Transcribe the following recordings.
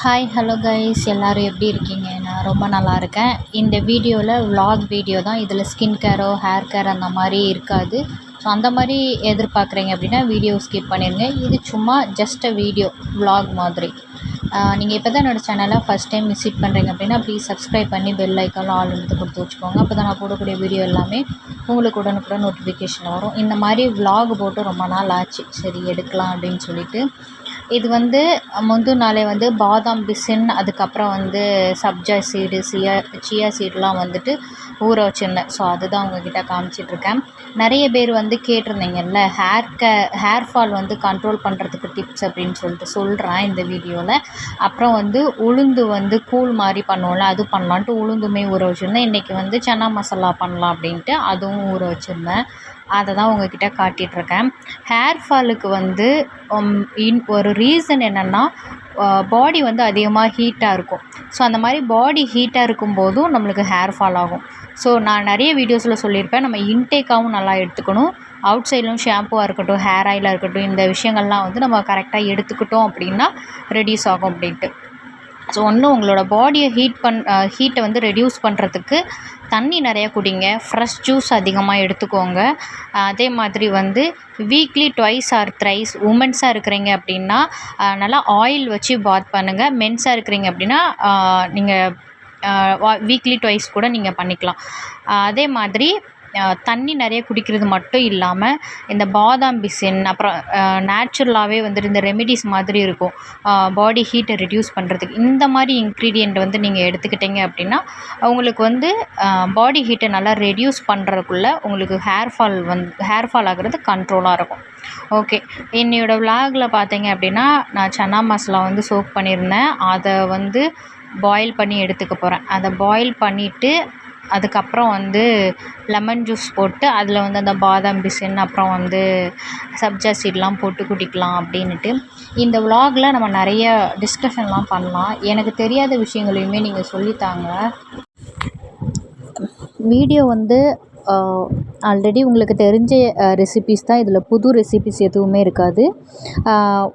Hi hello guys எல்லோரும் எப்படி இருக்கீங்க? நான் ரொம்ப நல்லா இருக்கேன். இந்த வீடியோவில் விலாக் வீடியோ தான். இதில் ஸ்கின் கேரோ ஹேர் கேர் அந்த மாதிரி இருக்காது. ஸோ அந்த மாதிரி எதிர்பார்க்குறீங்க அப்படின்னா வீடியோ ஸ்கிப் பண்ணிடுங்க இது சும்மா ஜஸ்ட் அ வீடியோ விலாக் மாதிரி. நீங்கள் இப்போ தான் என்னோடய சேனலை ஃபஸ்ட் டைம் விசிட் பண்ணுறீங்க அப்படின்னா ப்ளீஸ் சப்ஸ்கிரைப் பண்ணி பெல் ஐக்கான் ஆல் எடுத்து கொடுத்து வச்சுக்கோங்க. அப்போ தான் நான் போடக்கூடிய வீடியோ எல்லாமே உங்களுக்கு உடனுக்குடன் நோட்டிஃபிகேஷன் வரும். இந்த மாதிரி விலாக் போட்டு ரொம்ப நாள் ஆச்சு. சரி எடுக்கலாம் அப்படின்னு சொல்லிட்டு. இது வந்து முந்தின நாளே வந்து பாதாம் பிசின் அதுக்கப்புறம் வந்து சப்ஜா சீடு சியா சியா சீடெலாம் வந்துட்டு ஊற வச்சுருந்தேன். ஸோ அதுதான் உங்ககிட்ட காமிச்சிட்ருக்கேன். நிறைய பேர் வந்து கேட்டிருந்தீங்கல்ல ஹேர் க ஹேர் ஃபால் வந்து கண்ட்ரோல் பண்ணுறதுக்கு டிப்ஸ் அப்படின்னு சொல்லிட்டு சொல்கிறேன் இந்த வீடியோவில் அப்புறம் வந்து உளுந்து வந்து கூழ் மாதிரி பண்ணுவோம்ல அது பண்ணலான்ட்டு உளுந்துமே ஊற வச்சுருந்தேன். இன்றைக்கி வந்து சன்னா மசாலா பண்ணலாம் அப்படின்ட்டு அதுவும் ஊற வச்சுருந்தேன். அதை தான் உங்ககிட்ட காட்டிகிட்ருக்கேன். ஹேர் ஃபாலுக்கு வந்து இன் ஒரு ரீசன் என்னென்னா பாடி வந்து அதிகமாக ஹீட்டாக இருக்கும். ஸோ அந்த மாதிரி பாடி ஹீட்டாக இருக்கும்போதும் நம்மளுக்கு ஹேர் ஃபால் ஆகும். ஸோ நான் நிறைய வீடியோஸில் சொல்லியிருப்பேன். நம்ம இன்டேக்காகவும் நல்லா எடுத்துக்கணும். அவுட் சைட்லும் ஷாம்புவாக இருக்கட்டும் ஹேர் ஆயிலாக இருக்கட்டும் இந்த விஷயங்கள்லாம் வந்து நம்ம கரெக்டாக எடுத்துக்கிட்டோம் அப்படின்னா ரெடியூஸ் ஆகும் அப்படின்ட்டு. ஸோ ஒன்று உங்களோட பாடியை ஹீட் பண் ஹீட்டை வந்து ரெடியூஸ் பண்ணுறதுக்கு தண்ணி நிறையா குடிங்க. ஃப்ரெஷ் ஜூஸ் அதிகமாக எடுத்துக்கோங்க. அதே மாதிரி வந்து வீக்லி ட்வைஸ் ஆர் த்ரைஸ் உமன்ஸாக இருக்கிறீங்க அப்படின்னா நல்லா ஆயில் வச்சு பாத் பண்ணுங்கள் மென்ஸாக இருக்கிறீங்க அப்படின்னா நீங்கள் வீக்லி ட்வைஸ் கூட நீங்கள் பண்ணிக்கலாம். அதே மாதிரி தண்ணி நிறைய குடிக்கிறது மட்டும் இல்லாமல் இந்த பாதாம் பிசின் அப்புறம் நேச்சுரலாகவே வந்துட்டு இந்த ரெமிடிஸ் மாதிரி இருக்கும். பாடி ஹீட்டை ரெடியூஸ் பண்ணுறதுக்கு இந்த மாதிரி இன்க்ரீடியண்ட் வந்து நீங்கள் எடுத்துக்கிட்டீங்க அப்படின்னா உங்களுக்கு வந்து பாடி ஹீட்டை நல்லா ரெடியூஸ் பண்ணுறதுக்குள்ள உங்களுக்கு ஹேர் ஃபால் வந் ஹேர் ஃபால் ஆகிறது கண்ட்ரோலாக இருக்கும். ஓகே என்னையோடய விலாகில் பார்த்தீங்க அப்படின்னா நான் சன்னா மசாலா வந்து சோக் பண்ணியிருந்தேன். அதை வந்து பாயில் பண்ணி எடுத்துக்க போகிறேன் அதை பாயில் பண்ணிவிட்டு அதுக்கப்புறம் வந்து லெமன் ஜூஸ் போட்டு அதில் வந்து அந்த பாதாம் பிசின் அப்புறம் வந்து சப்ஜா சீட்லாம் போட்டு குடிக்கலாம் அப்படின்னுட்டு. இந்த விலாகில் நம்ம நிறைய டிஸ்கஷன்லாம் பண்ணலாம். எனக்கு தெரியாத விஷயங்களையுமே நீங்கள் சொல்லித்தாங்க. வீடியோ வந்து ஆல்ரெடி உங்களுக்கு தெரிஞ்ச ரெசிபீஸ் தான். இதில் புது ரெசிபீஸ் எதுவுமே இருக்காது.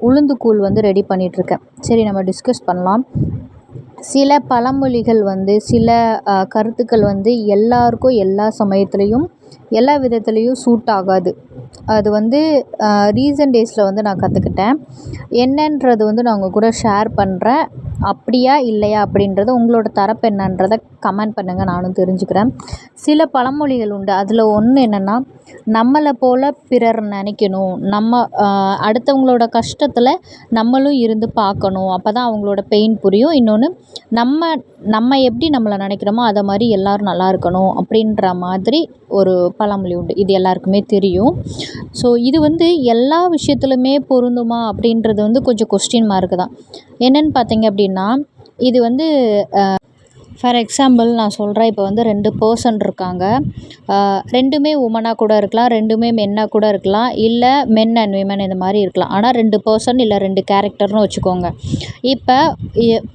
உளுந்து கூழ் வந்து ரெடி பண்ணிகிட்ருக்கேன் சரி நம்ம டிஸ்கஸ் பண்ணலாம். சில பழமொழிகள் வந்து சில கருத்துக்கள் வந்து எல்லாருக்கும் எல்லா சமயத்துலேயும் எல்லா விதத்துலேயும் சூட் ஆகாது. அது வந்து ரீசன்ட் டேஸில் வந்து நான் கற்றுக்கிட்டேன் என்னன்றது வந்து நான் உங்கள் கூட ஷேர் பண்ணுறேன் அப்படியா இல்லையா அப்படின்றத உங்களோட தரப்பு என்னன்றதை கமெண்ட் பண்ணுங்கள் நானும் தெரிஞ்சுக்கிறேன். சில பழமொழிகள் உண்டு. அதில் ஒன்று என்னென்னா நம்மளை போல் பிறர் நினைக்கணும். நம்ம அடுத்தவங்களோட கஷ்டத்தில் நம்மளும் இருந்து பார்க்கணும். அப்போ தான் அவங்களோட பெயின் புரியும். இன்னொன்று நம்ம நம்ம எப்படி நம்மளை நினைக்கிறோமோ அதை மாதிரி எல்லோரும் நல்லா இருக்கணும் அப்படின்ற மாதிரி ஒரு பழமொழி உண்டு. இது எல்லாருக்குமே தெரியும். ஸோ இது வந்து எல்லா விஷயத்துலையுமே பொருந்துமா அப்படின்றது வந்து கொஞ்சம் கொஸ்டின் மார்க்கு தான். என்னென்னு பார்த்தீங்க அப்படின்னா இது வந்து ஃபார் எக்ஸாம்பிள் நான் சொல்கிறேன் இப்போ வந்து ரெண்டு பர்சன் இருக்காங்க. ரெண்டுமே உமனாக கூட இருக்கலாம் ரெண்டுமே மென்னாக கூட இருக்கலாம். இல்லை மென் அண்ட் விமன் இந்த மாதிரி இருக்கலாம். ஆனால் ரெண்டு பர்சன் இல்லை ரெண்டு கேரக்டர்னு வச்சுக்கோங்க. இப்போ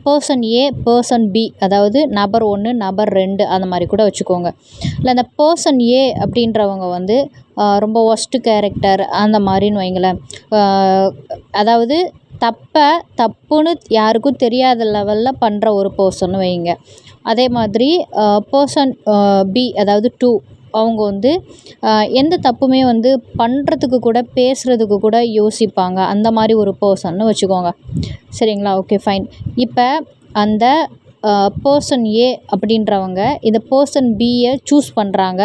பர்சன் ஏ பர்சன் பி அதாவது நபர் ஒன்று நபர் ரெண்டு அந்த மாதிரி கூட வச்சுக்கோங்க. இல்லை அந்த பர்சன் ஏ அப்படின்றவங்க வந்து ரொம்ப ஒஸ்ட்டு கேரக்டர் அந்த மாதிரின்னு வைங்களேன். அதாவது தப்பை தப்புன்னு யாருக்கும் தெரியாத லெவலில் பண்ணுற ஒரு பர்சன்னு வைங்க. அதே மாதிரி பர்சன் பி அதாவது டூ அவங்க வந்து எந்த தப்புமே வந்து பண்ணுறதுக்கு கூட பேசுகிறதுக்கு கூட யோசிப்பாங்க. அந்த மாதிரி ஒரு பர்சன்னு வச்சுக்கோங்க. சரிங்களா? ஓகே ஃபைன் இப்போ அந்த பர்சன் ஏ அப்படின்றவங்க இந்த பர்சன் பியை சூஸ் பண்ணுறாங்க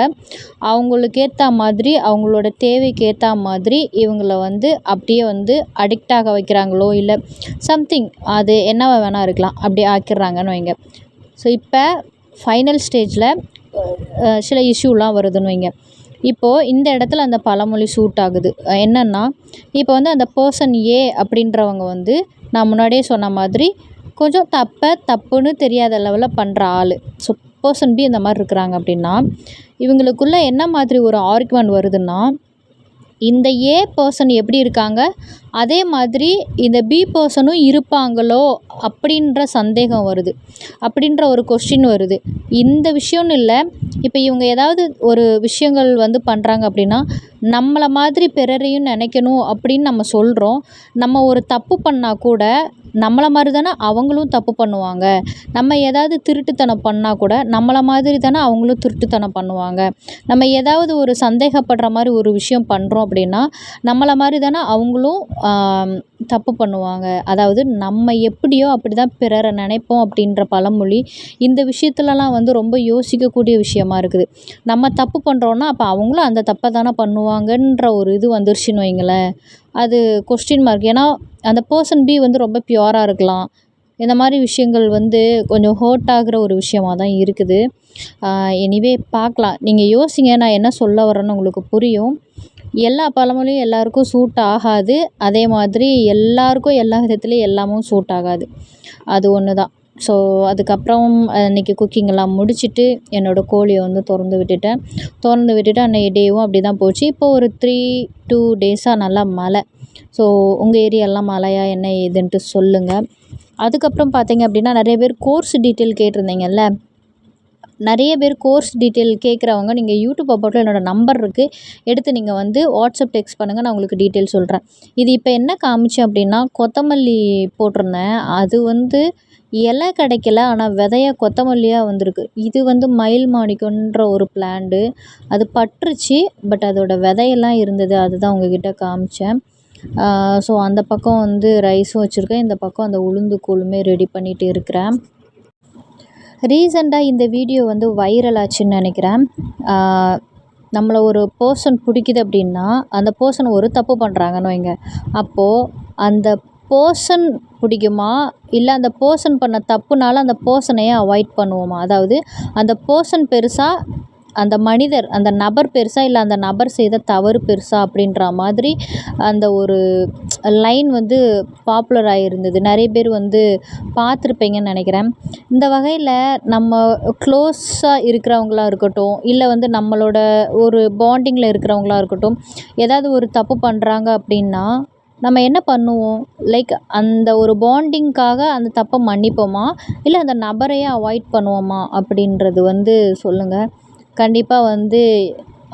அவங்களுக்கு ஏற்ற மாதிரி அவங்களோட தேவைக்கு ஏற்ற மாதிரி இவங்கள வந்து அப்படியே வந்து அடிக்ட் ஆக வைக்கிறாங்களோ இல்லை சம்திங் அது என்னவா வேணால் இருக்கலாம் அப்படி ஆக்கிடுறாங்கன்னு வைங்க. ஸோ இப்போ ஃபைனல் ஸ்டேஜில் சில இஷ்யூலாம் வருதுன்னு வைங்க. இப்போது இந்த இடத்துல அந்த பழமொழி சூட் ஆகுது. என்னென்னா இப்போ வந்து அந்த பர்சன் ஏ அப்படின்றவங்க வந்து நான் முன்னாடியே சொன்ன மாதிரி கொஞ்சம் தப்பை தப்புன்னு தெரியாத லெவலில் பண்ணுற ஆள். ஸோ பர்சன் பி இந்த மாதிரி இருக்கிறாங்க அப்படின்னா இவங்களுக்குள்ளே என்ன மாதிரி ஒரு ஆர்குமெண்ட் வருதுன்னா இந்த ஏ பர்சன் எப்படி இருக்காங்க? அதே மாதிரி இந்த பி பர்சனும் இருப்பாங்களோ அப்படின்ற சந்தேகம் வருது. அப்படின்ற ஒரு கொஸ்டின் வருது. இந்த விஷயம்னு இல்லை இப்போ இவங்க ஏதாவது ஒரு விஷயங்கள் வந்து பண்ணுறாங்க அப்படின்னா நம்மளை மாதிரி பிறரையும் நினைக்கணும் அப்படின்னு நம்ம சொல்கிறோம் நம்ம ஒரு தப்பு பண்ணால் கூட நம்மளை மாதிரி தானே அவங்களும் தப்பு பண்ணுவாங்க. நம்ம ஏதாவது திருட்டுத்தனம் பண்ணால் கூட நம்மளை மாதிரி தானே அவங்களும் திருட்டுத்தனம் பண்ணுவாங்க. நம்ம ஏதாவது ஒரு சந்தேகப்படுற மாதிரி ஒரு விஷயம் பண்ணுறோம் அப்படின்னா நம்மளை மாதிரி தானே அவங்களும் தப்பு பண்ணுவாங்க. அதாவது நம்ம எப்படியோ அப்படி தான் பிறரை நினைப்போம் அப்படின்ற பழமொழி இந்த விஷயத்துலலாம் வந்து ரொம்ப யோசிக்கக்கூடிய விஷயமா இருக்குது. நம்ம தப்பு பண்ணுறோன்னா அப்போ அவங்களும் அந்த தப்பை தானே பண்ணுவாங்கன்ற ஒரு இது வந்துருச்சுன்னு வைங்களேன். அது கொஸ்டின் மார்க் ஏன்னா அந்த பர்சன் பி வந்து ரொம்ப பியூராக இருக்கலாம். இந்த மாதிரி விஷயங்கள் வந்து கொஞ்சம் ஹர்ட் ஆகிற ஒரு விஷயமா தான் இருக்குது. எனிவே பார்க்கலாம். நீங்கள் யோசிங்க நான் என்ன சொல்ல வரேன்னு உங்களுக்கு புரியும். எல்லா பழமொழியும் எல்லாருக்கும் சூட் ஆகாது. அதே மாதிரி எல்லாருக்கும் எல்லா விதத்துலேயும் எல்லாமும் சூட் ஆகாது. அது ஒன்று தான் ஸோ அதுக்கப்புறம் அன்றைக்கி குக்கிங்கெல்லாம் முடிச்சுட்டு என்னோடய கோழியை வந்து திறந்து விட்டுட்டேன். திறந்து விட்டுட்டு அன்றைய டேவும் அப்படி தான் போச்சு. இப்போ ஒரு த்ரீ டூ டேஸாக நல்லா மழை. ஸோ உங்கள் ஏரியாலாம் மழையா என்ன ஏதுன்ட்டு சொல்லுங்கள் அதுக்கப்புறம் பார்த்தீங்க அப்படின்னா நிறைய பேர் கோர்ஸ் டீட்டெயில் கேட்டிருந்தீங்கல்ல? நிறைய பேர் கோர்ஸ் டீட்டெயில் கேட்குறவங்க நீங்கள் யூடியூப் அபவுட்டில் என்னோடய நம்பர் இருக்குது எடுத்து நீங்கள் வந்து வாட்ஸ்அப் டெக்ஸ்ட் பண்ணுங்கள் நான் உங்களுக்கு டீட்டெயில் சொல்கிறேன் இது இப்போ என்ன காமிச்சேன் அப்படின்னா கொத்தமல்லி போட்டிருந்தேன். அது வந்து இலை கிடைக்கல ஆனால் விதையா கொத்தமல்லியாக வந்திருக்கு. இது வந்து மயில் மாணிக்கன்ற ஒரு பிளான்டு அது பட்டுருச்சு பட் அதோடய விதையெல்லாம் இருந்தது. அதுதான் உங்ககிட்ட காமிச்சேன். ஸோ அந்த பக்கம் வந்து ரைஸும் வச்சுருக்கேன். இந்த பக்கம் அந்த உளுந்து கூழுமே ரெடி பண்ணிகிட்டு இருக்கிறேன். ரீசெண்டாக இந்த வீடியோ வந்து வைரல் ஆச்சுன்னு நினைக்கிறேன். நம்மளை ஒரு பர்சன் பிடிக்குது அப்படின்னா அந்த பர்சன் ஒரு தப்பு பண்ணுறாங்கன்னு வைங்க. அப்போது அந்த போர்ஷன் பிடிக்குமா? இல்லை அந்த போர்ஷன் பண்ண தப்புனால அந்த போர்ஷனையே அவாய்ட் பண்ணுவோமா? அதாவது அந்த போர்ஷன் பெருசாக அந்த மனிதர் அந்த நபர் பெருசாக இல்லை அந்த நபர் செய்த தவறு பெருசாக அப்படின்ற மாதிரி அந்த ஒரு லைன் வந்து பாப்புலர் ஆகிருந்தது நிறைய பேர் வந்து பார்த்துருப்பீங்கன்னு நினைக்கிறேன். இந்த வகையில் நம்ம க்ளோஸாக இருக்கிறவங்களா இருக்கட்டும் இல்லை வந்து நம்மளோட ஒரு பாண்டிங்கில் இருக்கிறவங்களா இருக்கட்டும் ஏதாவது ஒரு தப்பு பண்ணுறாங்க அப்படின்னா நம்ம என்ன பண்ணுவோம்? லைக் அந்த ஒரு பாண்டிங்க்காக அந்த தப்பை மன்னிப்போமா? இல்லை அந்த நபரையே அவாய்ட் பண்ணுவோமா? அப்படின்றது வந்து சொல்லுங்கள் கண்டிப்பாக வந்து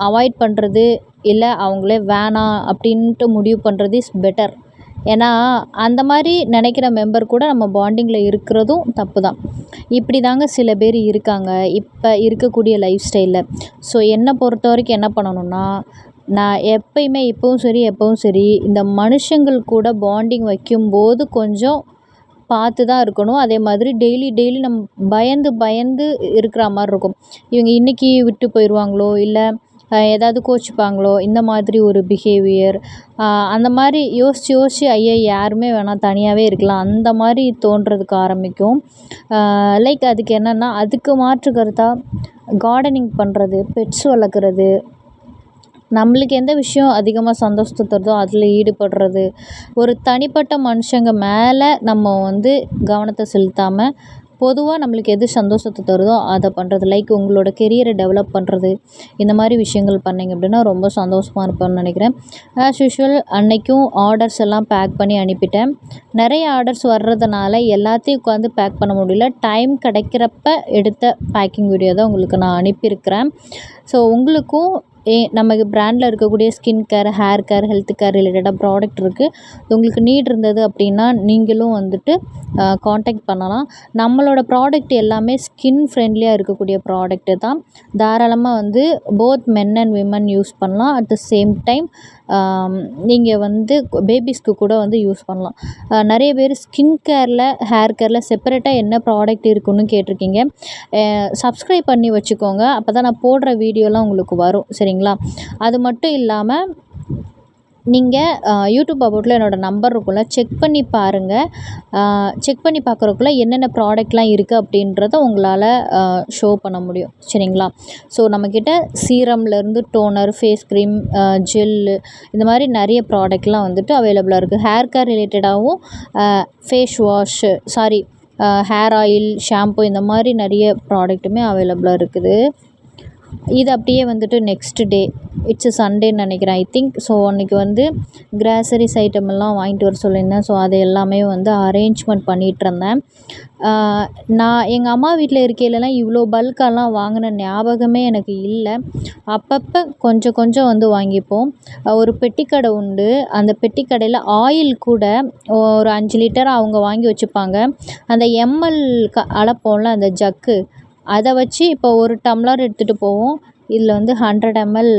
அவாய்ட் பண்ணுறது இல்லை அவங்களே வேணாம் அப்படின்ட்டு முடிவு பண்ணுறது இஸ் பெட்டர் ஏன்னா அந்த மாதிரி நினைக்கிற மெம்பர் கூட நம்ம பாண்டிங்கில் இருக்கிறதும் தப்பு தான் இப்படி தாங்க சில பேர் இருக்காங்க. இப்போ இருக்கக்கூடிய லைஃப் ஸ்டைலில் ஸோ என்னை பொறுத்த வரைக்கும் என்ன பண்ணணும்னா நான் எப்பயுமே இப்போவும் சரி எப்போவும் சரி இந்த மனுஷங்கள் கூட பாண்டிங் வைக்கும்போது கொஞ்சம் பார்த்து தான் இருக்கணும். அதே மாதிரி டெய்லி டெய்லி நம்ம பயந்து பயந்து இருக்கிற மாதிரி இருக்கும். இவங்க இன்றைக்கி விட்டு போயிடுவாங்களோ இல்லை ஏதாவது கோச்சிப்பாங்களோ இந்த மாதிரி ஒரு பிஹேவியர் அந்த மாதிரி யோசித்து யோசித்து ஐயா யாருமே வேணாம் தனியாகவே இருக்கலாம். அந்த மாதிரி தோன்றதுக்கு ஆரம்பிக்கும். லைக் அதுக்கு என்னென்னா அதுக்கு மாற்று கருத்தாக கார்டனிங் பண்ணுறது பெட்ஸ் வளர்க்குறது நம்மளுக்கு எந்த விஷயம் அதிகமாக சந்தோஷத்தை தருதோ அதில் ஈடுபடுறது. ஒரு தனிப்பட்ட மனுஷங்க மேலே நம்ம வந்து கவனத்தை செலுத்தாமல் பொதுவாக நம்மளுக்கு எது சந்தோஷத்தை தருதோ அதை பண்ணுறது லைக் உங்களோட கெரியரை டெவலப் பண்ணுறது இந்த மாதிரி விஷயங்கள் பண்ணிங்க அப்படின்னா ரொம்ப சந்தோஷமாக இருப்பேன்னு நினைக்கிறேன். ஆஸ் யூஷுவல் அன்றைக்கும் ஆர்டர்ஸ் எல்லாம் பேக் பண்ணி அனுப்பிட்டேன். நிறைய ஆர்டர்ஸ் வர்றதுனால எல்லாத்தையும் உட்காந்து பேக் பண்ண முடியல. டைம் கிடைக்கிறப்ப எடுத்த பேக்கிங் வீடியோ தான் உங்களுக்கு நான் அனுப்பியிருக்கிறேன். ஸோ உங்களுக்கும் ஏ நம்ம பிராண்டில் இருக்கக்கூடிய skin care hair care health care ரிலேட்டடாக ப்ராடக்ட் இருக்குது உங்களுக்கு நீட் இருந்தது அப்படின்னா நீங்களும் வந்துட்டு காண்டாக்ட் பண்ணலாம். நம்மளோட ப்ராடக்ட் எல்லாமே ஸ்கின் ஃப்ரெண்ட்லியாக இருக்கக்கூடிய ப்ராடக்ட்டு தான். தாராளமாக வந்து both men and women use பண்ணலாம். அட் த சேம் டைம் நீங்கள் வந்து பேபிஸ்க்கு கூட வந்து யூஸ் பண்ணலாம். நிறைய பேர் ஸ்கின் கேரில் ஹேர் கேரில் செப்பரேட்டாக என்ன ப்ராடக்ட் இருக்குன்னு கேட்டிருக்கீங்க. சப்ஸ்கிரைப் பண்ணி வச்சுக்கோங்க. அப்போ தான் நான் போடுற வீடியோலாம் உங்களுக்கு வரும். சரிங்களா? அது மட்டும் இல்லாமல் நீங்கள் யூடியூப் அபவுட்டில் என்னோடய நம்பர் இருக்கும்ல செக் பண்ணி பாருங்கள் செக் பண்ணி பார்க்குறக்குள்ள என்னென்ன ப்ராடக்ட்லாம் இருக்குது அப்படின்றத உங்களால் ஷோ பண்ண முடியும். சரிங்களா? ஸோ நம்மக்கிட்ட சீரம்லேருந்து டோனர் ஃபேஸ் க்ரீம் ஜெல்லு இந்த மாதிரி நிறைய ப்ராடக்ட்லாம் வந்துட்டு அவைலபிளாக இருக்குது hair care ரிலேட்டடாகவும் face wash sorry hair oil shampoo இந்த மாதிரி நிறைய ப்ராடக்ட்டுமே அவைலபிளாக இருக்குது. இது அப்படியே வந்துட்டு நெக்ஸ்ட் டே இட்ஸ் சண்டேன்னு நினைக்கிறேன். ஐ திங்க் ஸோ அன்றைக்கி வந்து கிராசரிஸ் ஐட்டம் எல்லாம் வாங்கிட்டு வர சொல்லியிருந்தேன். ஸோ அது எல்லாமே வந்து அரேஞ்ச்மெண்ட் பண்ணிகிட்ருந்தேன் நான் எங்கள் அம்மா வீட்டில் இருக்கையிலலாம் இவ்வளோ பல்காலாம் வாங்கின ஞாபகமே எனக்கு இல்லை. அப்பப்போ கொஞ்சம் கொஞ்சம் வந்து வாங்கிப்போம். ஒரு பெட்டிக்கடை உண்டு. அந்த பெட்டிக்கடையில் ஆயில் கூட ஒரு அஞ்சு லிட்டர் அவங்க வாங்கி வச்சுப்பாங்க. அந்த எம்எல் க அளப்போம்ல அந்த ஜக்கு அதை வச்சு இப்போ ஒரு டம்ளர் எடுத்துகிட்டு போவோம். இதில் வந்து ஹண்ட்ரட் எம்எல்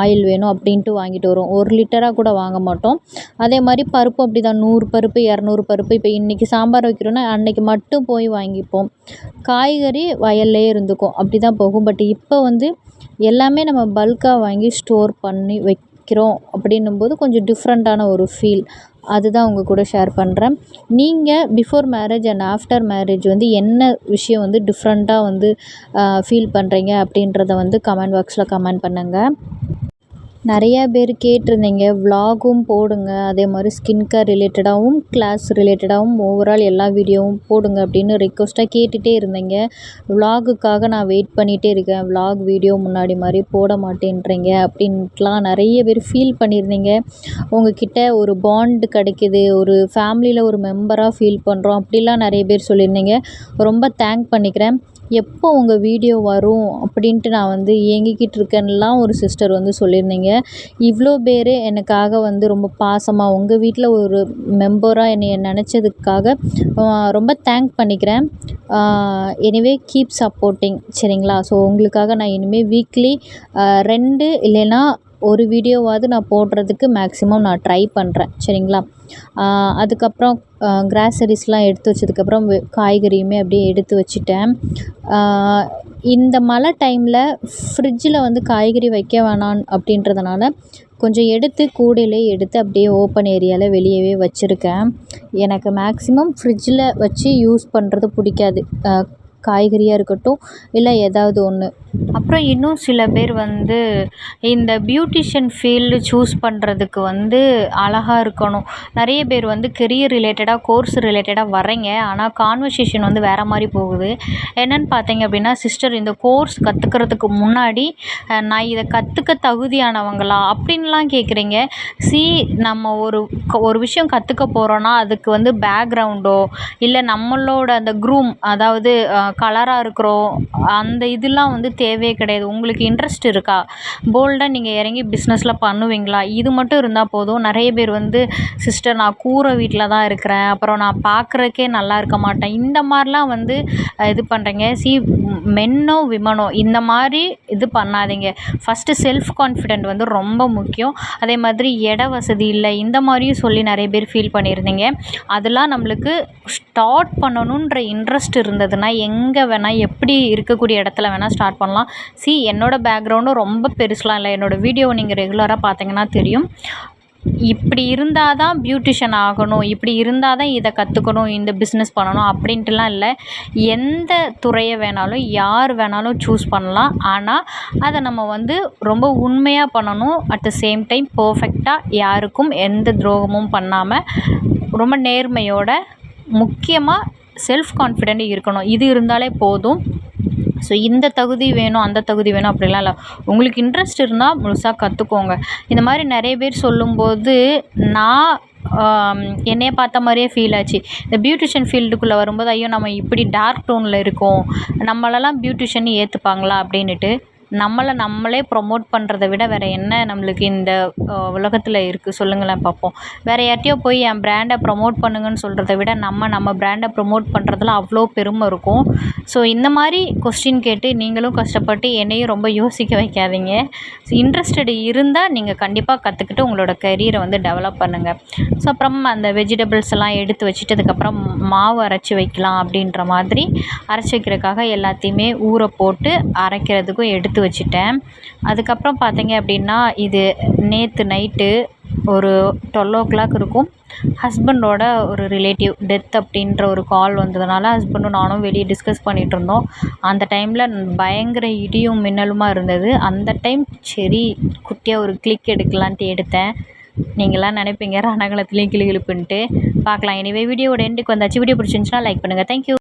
ஆயில் வேணும் அப்படின்ட்டு வாங்கிட்டு வருவோம் ஒரு லிட்டராக கூட வாங்க மாட்டோம். அதே மாதிரி பருப்பும் அப்படி தான் நூறு பருப்பு இரநூறு பருப்பு. இப்போ இன்றைக்கி சாம்பார் வைக்கிறோன்னா அன்றைக்கி மட்டும் போய் வாங்கிப்போம். காய்கறி வயல்லே இருந்துக்கும். அப்படி தான் போகும். பட் இப்போ வந்து எல்லாமே நம்ம பல்காக வாங்கி ஸ்டோர் பண்ணி வைக்கிறோம் அப்படின்னும் போது கொஞ்சம் டிஃப்ரெண்ட்டான ஒரு ஃபீல் அதுதான் உங்கள் கூட ஷேர் பண்ணுறேன் நீங்கள் before marriage and after marriage வந்து என்ன விஷயம் வந்து டிஃப்ரெண்ட்டாக வந்து ஃபீல் பண்ணுறீங்க அப்படின்றத வந்து கமெண்ட் பாக்ஸில் கமெண்ட் பண்ணுங்கள் நிறையா பேர் கேட்டிருந்தீங்க விலாகும் போடுங்க அதே மாதிரி ஸ்கின் கேர் ரிலேட்டடாகவும் கிளாஸ் ரிலேட்டடாகவும் ஓவரால் எல்லா வீடியோவும் போடுங்க அப்படின்னு ரிக்வஸ்ட்டாக கேட்டுகிட்டே இருந்தீங்க. விலாகுக்காக நான் வெயிட் பண்ணிகிட்டே இருக்கேன். விலாக் வீடியோ முன்னாடி மாதிரி போட மாட்டேன்றீங்க அப்படின்ட்டுலாம் நிறைய பேர் ஃபீல் பண்ணியிருந்தீங்க. உங்கக்கிட்ட ஒரு பாண்டு கிடைக்கிது ஒரு ஃபேமிலியில் ஒரு மெம்பராக ஃபீல் பண்ணுறோம் அப்படிலாம் நிறைய பேர் சொல்லியிருந்தீங்க. ரொம்ப தேங்க் பண்ணிக்கிறேன். எப்போ உங்கள் வீடியோ வரும் அப்படின்ட்டு நான் வந்து ஏங்கிக்கிட்டு இருக்கேன்லாம் ஒரு சிஸ்டர் வந்து சொல்லியிருந்தீங்க. இவ்வளோ பேர் எனக்காக வந்து ரொம்ப பாசமாக உங்கள் வீட்டில் ஒரு மெம்பராக என்னை நினச்சதுக்காக ரொம்ப தேங்க் பண்ணிக்கிறேன். எனிவே கீப் சப்போர்ட்டிங் சரிங்களா? ஸோ உங்களுக்காக நான் இனிமேல் வீக்லி ரெண்டு இல்லைன்னா ஒரு வீடியோவாவது நான் போடுறதுக்கு மேக்ஸிமம் நான் ட்ரை பண்ணுறேன் சரிங்களா? அதுக்கப்புறம் கிராசரிஸ்லாம் எடுத்து வச்சதுக்கப்புறம் காய்கறியுமே அப்படியே எடுத்து வச்சுட்டேன். இந்த மழை டைமில் ஃப்ரிட்ஜில் வந்து காய்கறி வைக்க வேணாம் அப்படின்றதுனால கொஞ்சம் எடுத்து கூடையிலே எடுத்து அப்படியே ஓப்பன் ஏரியாவில் வெளியவே வச்சுருக்கேன். எனக்கு மேக்ஸிமம் ஃப்ரிட்ஜில் வச்சு யூஸ் பண்ணுறது பிடிக்காது. காய்கறியாக இருக்கட்டும் இல்லை ஏதாவது ஒன்று அப்புறம் இன்னும் சில பேர் வந்து இந்த பியூட்டிஷியன் ஃபீல்டு சூஸ் பண்ணுறதுக்கு வந்து அழகாக இருக்கணும். நிறைய பேர் வந்து கெரியர் ரிலேட்டடாக கோர்ஸ் ரிலேட்டடாக வரீங்க ஆனால் கான்வர்சேஷன் வந்து வேறு மாதிரி போகுது. என்னென்னு பார்த்தீங்க அப்படின்னா சிஸ்டர் இந்த கோர்ஸ் கற்றுக்கிறதுக்கு முன்னாடி நான் இதை கற்றுக்க தகுதியானவங்களா அப்படின்லாம் கேட்குறீங்க சி நம்ம ஒரு ஒரு விஷயம் கற்றுக்க போகிறோன்னா அதுக்கு வந்து பேக்ரவுண்டோ இல்லை நம்மளோட அந்த குரூம் அதாவது கலராக இருக்கிறோம். அந்த இதெலாம் வந்து தேவையே கிடையாது. உங்களுக்கு இன்ட்ரெஸ்ட் இருக்கா? போல்டாக நீங்கள் இறங்கி பிஸ்னஸில் பண்ணுவீங்களா? இது மட்டும் இருந்தால் போதும். நிறைய பேர் வந்து சிஸ்டர் நான் கூரை வீட்டில் தான் இருக்கிறேன். அப்புறம் நான் பார்க்குறக்கே நல்லா இருக்க மாட்டேன். இந்த மாதிரிலாம் வந்து இது பண்ணுறீங்க சி மென்னோ விமனோ இந்த மாதிரி இது பண்ணாதீங்க. ஃபஸ்ட்டு செல்ஃப் கான்ஃபிடென்ட் வந்து ரொம்ப முக்கியம். அதே மாதிரி இட வசதி இல்லை. இந்த மாதிரியும் சொல்லி நிறைய பேர் ஃபீல் பண்ணியிருந்தீங்க. அதெல்லாம் நம்மளுக்கு ஸ்டார்ட் பண்ணணுன்ற இன்ட்ரெஸ்ட் இருந்ததுன்னா எங் எங்கே வேணால் எப்படி இருக்கக்கூடிய இடத்துல வேணால் ஸ்டார்ட் பண்ணலாம். சி என்னோடய பேக்ரவுண்டும் ரொம்ப பெருசுலாம் இல்லை. என்னோடய வீடியோவை நீங்கள் ரெகுலராக பார்த்தீங்கன்னா தெரியும். இப்படி இருந்தால் தான் பியூட்டிஷியன் ஆகணும். இப்படி இருந்தால் தான் இதை கற்றுக்கணும். இந்த பிஸ்னஸ் பண்ணணும் அப்படின்ட்டுலாம் இல்லை. எந்த துறையை வேணாலும் யார் வேணாலும் சூஸ் பண்ணலாம். ஆனால் அதை நம்ம வந்து ரொம்ப உண்மையாக பண்ணணும். அட் த சேம் டைம் பர்ஃபெக்டாக யாருக்கும் எந்த துரோகமும் பண்ணாமல் ரொம்ப நேர்மையோட முக்கியமாக செல்ஃப் கான்ஃபிடென்ட் இருக்கணும். இது இருந்தாலே போதும். ஸோ இந்த தகுதி வேணும் அந்த தகுதி வேணும் அப்படிலாம் இல்லை. உங்களுக்கு இன்ட்ரெஸ்ட் இருந்தால் முழுசாக கற்றுக்கோங்க இந்த மாதிரி நிறைய பேர் சொல்லும்போது நான் என்னையே பார்த்த மாதிரியே ஃபீல் ஆச்சு. இந்த பியூட்டிஷியன் ஃபீல்டுக்குள்ளே வரும்போது ஐயோ நம்ம இப்படி டார்க் டோனில் இருக்கோம். நம்மளெல்லாம் பியூட்டிஷியன் ஏற்றுப்பாங்களா அப்படின்னுட்டு. நம்மளை நம்மளே ப்ரொமோட் பண்ணுறத விட வேறு என்ன நம்மளுக்கு இந்த உலகத்தில் இருக்குது சொல்லுங்களேன் பார்ப்போம் வேறு யார்கிட்டையோ போய் என் பிராண்டை ப்ரொமோட் பண்ணுங்கன்னு சொல்கிறத விட நம்ம நம்ம ப்ராண்டை ப்ரொமோட் பண்ணுறதுல அவ்வளோ பெருமை இருக்கும். ஸோ இந்த மாதிரி கொஸ்டின் கேட்டு நீங்களும் கஷ்டப்பட்டு என்னையும் ரொம்ப யோசிக்க வைக்காதீங்க. இன்ட்ரெஸ்டட் இருந்தால் நீங்கள் கண்டிப்பாக கற்றுக்கிட்டு உங்களோட கரியரை வந்து டெவலப் பண்ணுங்கள் ஸோ அப்புறம் அந்த வெஜிடபிள்ஸ் எல்லாம் எடுத்து வச்சுட்டு அதுக்கப்புறம் மாவு அரைச்சி வைக்கலாம் அப்படின்ற மாதிரி அரைச்சி வைக்கிறதுக்காக எல்லாத்தையுமே ஊற போட்டு அரைக்கிறதுக்கும் எடுத்து எடுத்து வச்சுட்டேன். அதுக்கப்புறம் பார்த்தீங்க அப்படின்னா இது நேற்று நைட்டு ஒரு டுவெல் ஓ கிளாக் இருக்கும். ஹஸ்பண்டோட ஒரு ரிலேட்டிவ் டெத் அப்படின்ற ஒரு கால் வந்ததுனால ஹஸ்பண்டும் நானும் வெளியே டிஸ்கஸ் பண்ணிகிட்டு இருந்தோம். அந்த டைமில் பயங்கர இடியும் மின்னலுமா இருந்தது. அந்த டைம் சரி குட்டியாக ஒரு கிளிக் எடுக்கலான்ட்டு எடுத்தேன். நீங்களாம் நினைப்பீங்க ரணகலத்துலேயும் கிளி கிளிப்புன்ட்டு. பார்க்கலாம். எனவே வீடியோட எண்டுக்கு வந்தாச்சு. வீடியோ பிடிச்சிருந்துச்சுன்னா லைக் பண்ணுங்கள் தேங்க்யூ